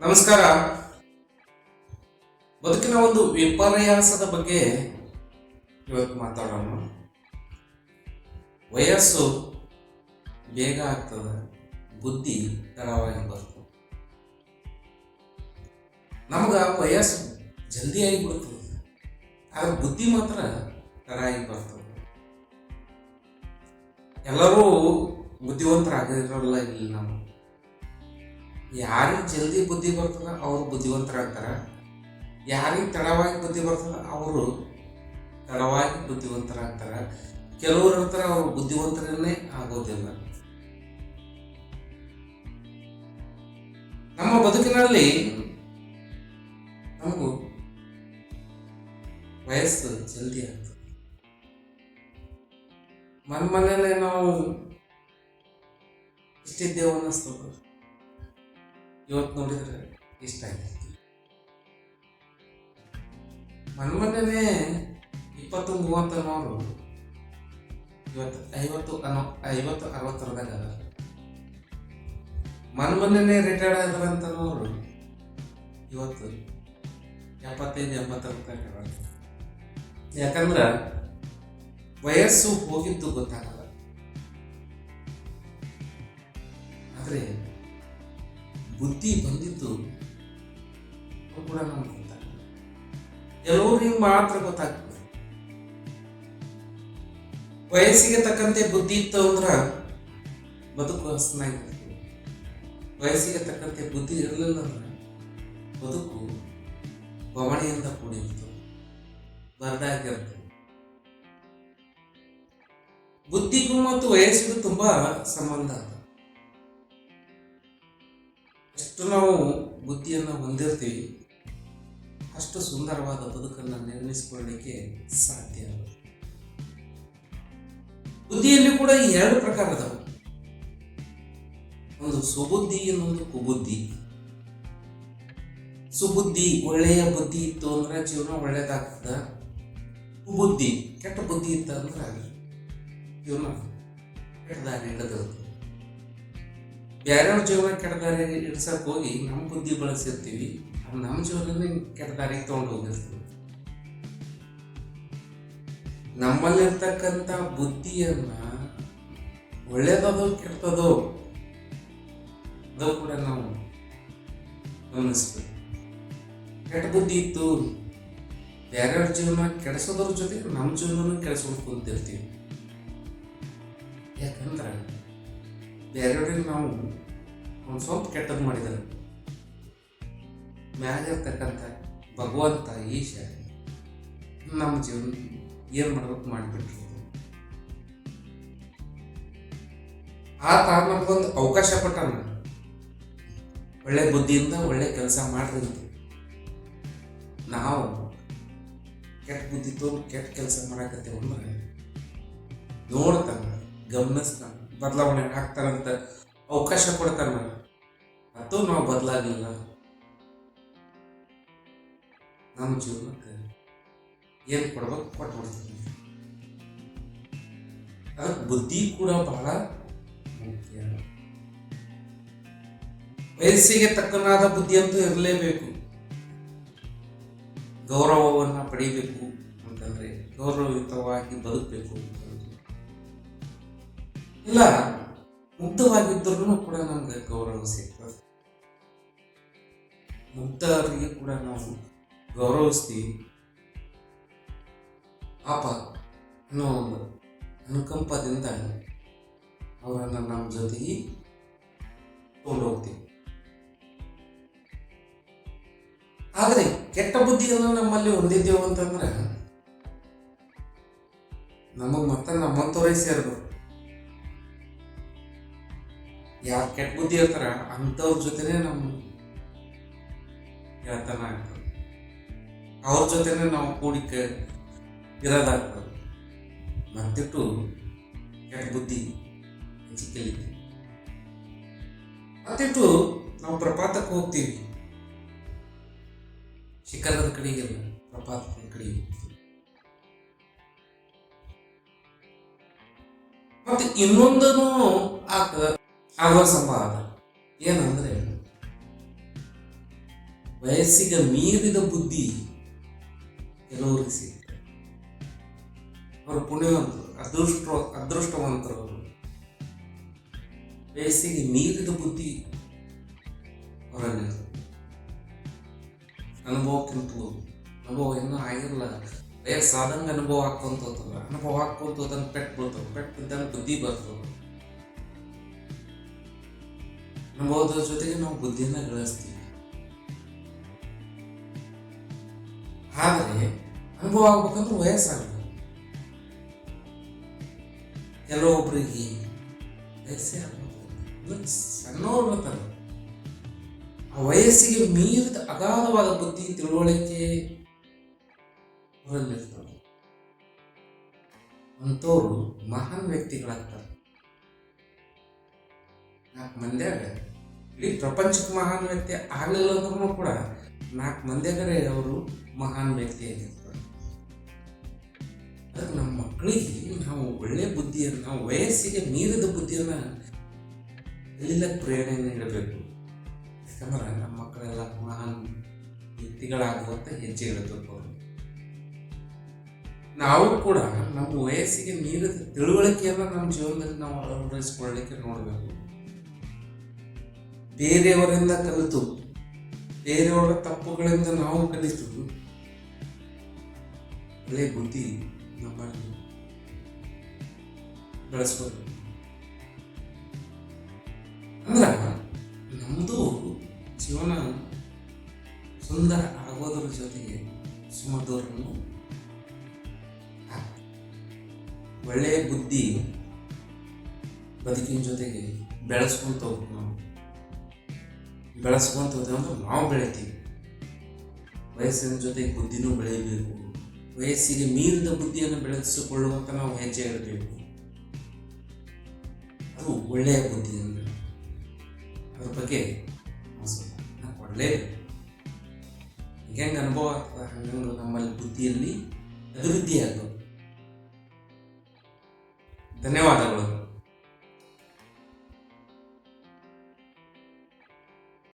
ನಮಸ್ಕಾರ. ಬದುಕಿನ ಒಂದು ವಿಪರ್ಯಾಸದ ಬಗ್ಗೆ ಇವತ್ತು ಮಾತಾಡೋಣ. ವಯಸ್ಸು ಬೇಗ ಆಗ್ತದೆ, ಬುದ್ಧಿ ತಡವಾಗಿ ಬರ್ತದೆ. ನಮಗ ವಯಸ್ಸು ಜಲ್ದಿ ಆಗಿ ಬಿಡ್ತದೆ ಆದ್ರೆ ಬುದ್ಧಿ ಮಾತ್ರ ತಡ ಆಗಿ ಬರ್ತದೆ. ಎಲ್ಲರೂ ಬುದ್ಧಿವಂತರಾಗಿರೋಲ್ಲ ಇಲ್ಲಿ ನಾವು. ಯಾರಿಗೆ ಜಲ್ದಿ ಬುದ್ಧಿ ಬರ್ತದ, ಅವರು ಬುದ್ಧಿವಂತರಾಗ್ತಾರ ಯಾರಿಗೆ ತಡವಾಗಿ ಬುದ್ಧಿ ಬರ್ತದ, ಅವರು ತಡವಾಗಿ ಬುದ್ಧಿವಂತರಾಗ್ತಾರೆ ಕೆಲವರು ಇರ್ತಾರ ಅವರು ಬುದ್ಧಿವಂತರನ್ನೇ ಆಗೋದಿಲ್ಲ. ನಮ್ಮ ಬದುಕಿನಲ್ಲಿ ನಮಗೂ ವಯಸ್ಸು ಜಲ್ದಿ ಆಗ್ತದೆ. ಮನ್ ಮನೇಲೆ ನಾವು ಇಷ್ಟಿದ್ದೇವೆ ಅನ್ನಿಸ್ತದೆ ಇವತ್ತು ನೋಡಿದ್ರೆ ಇಷ್ಟ ಆಯ್ತು ಮನ್ಮನೆನೇ ಇಪ್ಪತ್ತು ಮೂವತ್ತು ಅನ್ನೋರು ಇವತ್ತು ಐವತ್ತು ಅನ್ನೋ, ಐವತ್ತು ಅರವತ್ತರದಾಗ ಮನ್ಮನೆನೇ ರಿಟೈರ್ಡ್ ಆದ್ರಂತನೋರು ಇವತ್ತು ಎಪ್ಪತ್ತೈದು, ಎಂಬತ್ತರ. ಯಾಕಂದ್ರ ವಯಸ್ಸು ಹೋಗಿದ್ದು ಗೊತ್ತಾಗಲ್ಲ. ಆದ್ರೆ ಬುದ್ಧಿ ಬಂದಿದ್ದು ಕೂಡ ನಮ್ಗೆ ಗೊತ್ತಾಗ್ತದೆ ಮಾತ್ರ ಗೊತ್ತಾಗ್ತದೆ. ವಯಸ್ಸಿಗೆ ತಕ್ಕಂತೆ ಬುದ್ಧಿ ಇತ್ತು ಅಂದ್ರ ಬದುಕು ಹಸನಾಗಿರ್ತದೆ ವಯಸ್ಸಿಗೆ ತಕ್ಕಂತೆ ಬುದ್ಧಿ ಇರಲಿಲ್ಲ ಅಂದ್ರೆ ಬದುಕು ಬವಣೆಯಿಂದ ಕೂಡಿರ್ತದೆ ಬರದಾಗಿರ್ತದೆ ಬುದ್ಧಿಗೂ ಮತ್ತು ವಯಸ್ಸಿಗೂ ತುಂಬಾ ಸಂಬಂಧ ಎಷ್ಟು ನಾವು ಬುದ್ಧಿಯನ್ನು ಹೊಂದಿರ್ತೀವಿ, ಅಷ್ಟು ಸುಂದರವಾದ ಬದುಕನ್ನು ನಿರ್ಮಿಸಿಕೊಳ್ಳಲಿಕ್ಕೆ ಸಾಧ್ಯ. ಬುದ್ಧಿಯಲ್ಲಿ ಕೂಡ ಎರಡು ಪ್ರಕಾರ ಅದಾವೆ. ಒಂದು ಸುಬುದ್ಧಿ ಇನ್ನೊಂದು ಕುಬುದ್ಧಿ. ಸುಬುದ್ಧಿ ಒಳ್ಳೆಯ ಬುದ್ಧಿ ಇತ್ತು ಅಂದ್ರೆ ಜೀವನ ಒಳ್ಳೇದಾಗ್ತದ. ಕುಬುದ್ಧಿ ಕೆಟ್ಟ ಬುದ್ಧಿ ಇತ್ತು ಅಂದ್ರೆ ಜೀವನ ಕೆಟ್ಟದಾಗಿ ಹಿಡಿದಿರ್ತದೆ ಬೇರೆಯವ್ರ ಜೀವನ ಕೆಟ್ಟದಾರಿ ಇಡ್ಸಕ್ ಹೋಗಿ ನಮ್ಮ ಬುದ್ಧಿ ಬಳಸಿರ್ತೀವಿ ನಮ್ಮ ಜೀವನನೇ ಕೆಟ್ಟದಾರಿಗೆ ತೊಗೊಂಡು ಹೋಗಿರ್ತೀವಿ. ನಮ್ಮಲ್ಲಿರ್ತಕ್ಕಂಥ ಬುದ್ಧಿಯನ್ನ ಒಳ್ಳೇದದೋ ಕೆಟ್ಟದೋ ಅದು ಕೂಡ ನಾವು ಗಮನಿಸ್ಬೇಕು. ಕೆಟ್ಟ ಬುದ್ಧಿ ಇತ್ತು ಬೇರೆಯವ್ರ ಜೀವನ ಕೆಡಿಸೋದ್ರ ಜೊತೆ ನಮ್ಮ ಜೀವನನೂ ಕೆಡಿಸ್ಕೊಂಡು ಕುಂತಿರ್ತೀವಿ. ಯಾಕಂದ್ರೆ ಬೇರೆಯವ್ರಿಗೆ ನಾವು ಒಂದು ಸ್ವಲ್ಪ ಕೆಟ್ಟದ್ದು ಮಾಡಿದ್ದಾರೆ. ಮ್ಯಾಲಿರ್ತಕ್ಕಂಥ ಭಗವಂತ ಈಶ ನಮ್ಮ ಜೀವನ ಏನು ಮಾಡ್ಬೇಕು ಮಾಡಿಬಿಟ್ರು ಆತ ನಮಗೊಂದು ಅವಕಾಶ ಕೊಟ್ಟಾನ. ಒಳ್ಳೆ ಬುದ್ಧಿಯಿಂದ ಒಳ್ಳೆ ಕೆಲಸ ಮಾಡ್ರಿ. ನಾವು ಕೆಟ್ಟ ಬುದ್ಧಿ ತೋರು ಕೆಟ್ಟ ಕೆಲಸ ಮಾಡಕತ್ತೇವೆ ಅಂದ್ರೆ ನೋಡ್ತಾನ, ಗಮನಿಸ್ತಾನ. ಬದಲಾವಣೆ ಹಾಕ್ತಾರಂತ ಅವಕಾಶ ಕೊಡ್ತಾನ ಅದು ನಾವು ಬದಲಾಗಿಲ್ಲ ನಮ್ಮ ಜೀವನಕ್ಕೆ ಏನು ಕೊಡ್ಬೇಕು ಕೊಟ್ಬಿಡ್ತೀವಿ ಅದಕ್ಕೆ ಬುದ್ಧಿ ಕೂಡ ಬಹಳ ಮುಖ್ಯ. ವಯಸ್ಸಿಗೆ ತಕ್ಕನಾದ ಬುದ್ಧಿ ಅಂತೂ ಇರಲೇಬೇಕು. ಗೌರವವನ್ನು ಪಡಿಬೇಕು ಅಂತಂದರೆ ಗೌರವಯುತವಾಗಿ ಬದುಕಬೇಕು ಇಲ್ಲ ಮುಗ್ಧವಾಗಿದ್ದರೂ ಕೂಡ ನಮ್ಗೆ ಗೌರವ ಸಿಗ್ತದೆ. ಮುಗ್ಧರಿಗೆ ಕೂಡ ನಾವು ಗೌರವಿಸ್ತೀವಿ. ಪಾಪ, ಅನ್ನೋ ಒಂದು ಅನುಕಂಪದಿಂದ ಅವರನ್ನು ನಮ್ಮ ಜೊತೆಗೆ ಹೋಗ್ತೀವಿ ಆದರೆ ಕೆಟ್ಟ ಬುದ್ಧಿಯನ್ನು ನಮ್ಮಲ್ಲಿ ಹೊಂದಿದ್ದೇವು ಅಂತಂದ್ರೆ, ನಮಗೆ ಮತ್ತೆ ನಮ್ಮಂತವರೇ ಸೇರ್ಬೇಕು. ಯಾರು ಕೆಟ್ಟ ಬುದ್ಧಿ ಇರ್ತಾರ, ಅಂಥವ್ರ ಜೊತೆನೆ ನಮ್ಮ ಗೆಳೆತನ ಆಗ್ತದೆ. ಅವ್ರ ಜೊತೆನೇ ನಾವು ಕೂಡಿಕೆ ಇರೋದಾಗ್ತದೆ. ಮತ್ತಿಟ್ಟು ಕೆಟ್ಟ ಬುದ್ಧಿ ಹೆಚ್ಚಿಗೆ ಮತ್ತಿಟ್ಟು ನಾವು ಪ್ರಪಾತಕ್ಕೆ ಹೋಗ್ತೀವಿ. ಶಿಖರದ ಕಡೆಗೆಲ್ಲ ಪ್ರಪಾತದ ಕಡೆಗೆ ಹೋಗ್ತೀವಿ. ಮತ್ತೆ ಇನ್ನೊಂದನು ಆಗ್ತದ. ಆಗುವ ಸಂಭವ ಅದ ಏನಂದ್ರೆ, ವಯಸ್ಸಿಗೆ ಮೀರಿದ ಬುದ್ಧಿ ಕೆಲವರಿಗೆ ಸಿಗ್ತದೆ. ಅವರು ಪುಣ್ಯವಂತರು, ಅದೃಷ್ಟ ಅದೃಷ್ಟವಂತರು ಅವರು ವಯಸ್ಸಿಗೆ ಮೀರಿದ ಬುದ್ಧಿ ಅವರಲ್ಲಿ ಅನುಭವಕ್ಕಿಂತ ಅನುಭವ ಇನ್ನೂ ಆಗಿರಲ್ಲ ವಯಸ್ಸಾದಂಗೆ ಅನುಭವ ಹಾಕೊಂತ ಹೋಗ್ತದ ಅನುಭವ ಹಾಕೊಂತ ಹೋದಂಗೆ ಪೆಟ್ಟು ಬೀಳ್ತವೆ ಪೆಟ್ಟು ಬಿದ್ದಂಗೆ ಬುದ್ಧಿ ಬರ್ತದೆ. ಅನುಭವದ ಜೊತೆಗೆ ನಾವು ಬುದ್ಧಿಯನ್ನು ಗಳಿಸ್ತೀವಿ ಆದರೆ ಅನುಭವ ಆಗ್ಬೇಕಂದ್ರೆ ವಯಸ್ಸಾಗಬೇಕು. ಕೆಲವೊಬ್ಬರಿಗೆ ವಯಸ್ಸೇ ಆಗ್ಬೋದು ಸಣ್ಣವ್ರು ಬರ್ತಾರೆ ಆ ವಯಸ್ಸಿಗೆ ಮೀರಿದ ಅಗಾಧವಾದ ಬುದ್ಧಿ ತಿಳುವಳಿಕೆ ಅವರಲ್ಲಿರ್ತವೆ ಅಂಥವ್ರು ಮಹಾನ್ ವ್ಯಕ್ತಿಗಳಾಗ್ತಾರೆ. ನಾಲ್ಕು ಮಂದ್ಯಾಗ ಇಡೀ ಪ್ರಪಂಚಕ್ಕೆ ಮಹಾನ್ ವ್ಯಕ್ತಿ ಆಗಲಿಲ್ಲ ಅಂದ್ರೂ ಕೂಡ ನಾಲ್ಕು ಮಂದ್ಯಾಗರೆ ಅವರು ಮಹಾನ್ ವ್ಯಕ್ತಿ ಆಗಿರ್ತಾರೆ. ಅದಕ್ಕೆ ನಮ್ಮ ಮಕ್ಕಳಿಗೆ ನಾವು ಒಳ್ಳೆ ಬುದ್ಧಿಯನ್ನು, ನಾವು ವಯಸ್ಸಿಗೆ ಮೀರಿದ ಬುದ್ಧಿಯನ್ನು ಕಲೀಲಕ್ಕೆ ಪ್ರೇರಣೆ ನೀಡಬೇಕು? ಯಾಕಂದ್ರೆ ನಮ್ಮ ಮಕ್ಕಳೆಲ್ಲ ಮಹಾನ್ ವ್ಯಕ್ತಿಗಳಾಗುವಂತ ಹೆಜ್ಜೆ ಇಡಬೇಕು ಅವರು ನಾವು ಕೂಡ ನಮ್ಮ ವಯಸ್ಸಿಗೆ ಮೀರಿದ ತಿಳುವಳಿಕೆಯನ್ನು ನಮ್ಮ ಜೀವನದಲ್ಲಿ ನಾವು ಅಳವಡಿಸಿಕೊಳ್ಳಲಿಕ್ಕೆ ನೋಡಬೇಕು. ಬೇರೆಯವರಿಂದ ಕಲಿತು, ಬೇರೆಯವರ ತಪ್ಪುಗಳಿಂದ ನಾವು ಕಲಿತು, ಒಳ್ಳೆ ಬುದ್ಧಿ ನಮ್ಮಲ್ಲಿ ಬೆಳೆಸ್ಬೋದು ಅಂದ್ರೆ ನಮ್ಮದು ಜೀವನ ಸುಂದರ ಆಗೋದ್ರ ಜೊತೆಗೆ ಸುಮಧುರನು ಆಗ್ತದೆ. ಒಳ್ಳೆಯ ಬುದ್ಧಿ ಬದುಕಿನ ಜೊತೆಗೆ ಬೆಳೆಸ್ಕೊಂತ ಹೋಗ್ಬೇಕು ನಾವು ಬೆಳೆಸ್ಕೊಂತ ಅಂದ್ರೆ ನಾವು ಬೆಳಿತೀವಿ. ವಯಸ್ಸಿನ ಜೊತೆಗೆ ಬುದ್ಧಿನೂ ಬೆಳೆಯಬೇಕು. ವಯಸ್ಸಿಗೆ ಮೀರಿದ ಬುದ್ಧಿಯನ್ನು ಬೆಳೆಸಿಕೊಳ್ಳುವಂತ ನಾವು ಹೆಜ್ಜೆ ಇರಬೇಕು ಅದು ಒಳ್ಳೆಯ ಅಂದ್ರೆ ಅದ್ರ ಬಗ್ಗೆ ನಾವು ಸ್ವಲ್ಪ ಒಳ್ಳೆ ಹೆಂಗೆ ಅನುಭವ ಆಗ್ತದೆ? ಹಂಗಂಗೆ ನಮ್ಮಲ್ಲಿ ಬುದ್ಧಿಯಲ್ಲಿ ಅಭಿವೃದ್ಧಿ ಆಗ್ತದೆ ಧನ್ಯವಾದಗಳು.